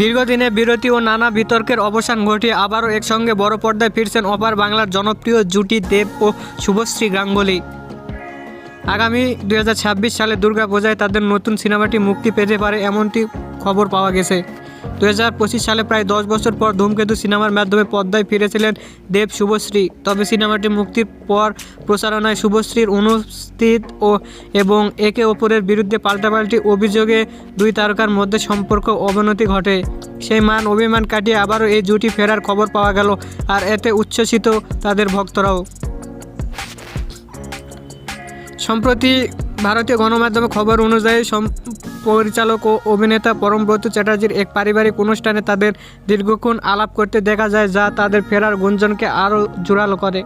দীর্ঘদিনের বিরতি ও নানা বিতর্কের অবসান ঘটিয়ে আবারও একসঙ্গে বড় পর্দায় ফিরছেন অপার বাংলার জনপ্রিয় জুটি দেব ও শুভশ্রী গাঙ্গুলি। আগামী দু হাজার ছাব্বিশ সালে দুর্গাপূজায় তাদের নতুন সিনেমাটি মুক্তি পেতে পারে এমনটি খবর পাওয়া গেছে। দু হাজার পঁচিশ সালে প্রায় দশ বছর পর ধূমকেতু সিনেমার মাধ্যমে পর্দায় ফিরেছিলেন দেব শুভশ্রী। তবে সিনেমাটি মুক্তির পর প্রচারণায় শুভশ্রীর অনুস্থিত ও এবং একে অপরের বিরুদ্ধে পাল্টাপাল্টি অভিযোগে দুই তারকার মধ্যে সম্পর্ক অবনতি ঘটে। সেই মান অভিমান কাটিয়ে আবারও এই জুটি ফেরার খবর পাওয়া গেল আর এতে উচ্ছ্বসিত তাদের ভক্তরাও। সম্প্রতি ভারতীয় গণমাধ্যমে খবর অনুযায়ী পরিচালক ও অভিনেতা পরমব্রত চ্যাটার্জির এক পারিবারিক অনুষ্ঠানে তাদের দীর্ঘক্ষণ আলাপ করতে দেখা যায়, যা তাদের ফেরার গুঞ্জনকে আরও জোরালো করে।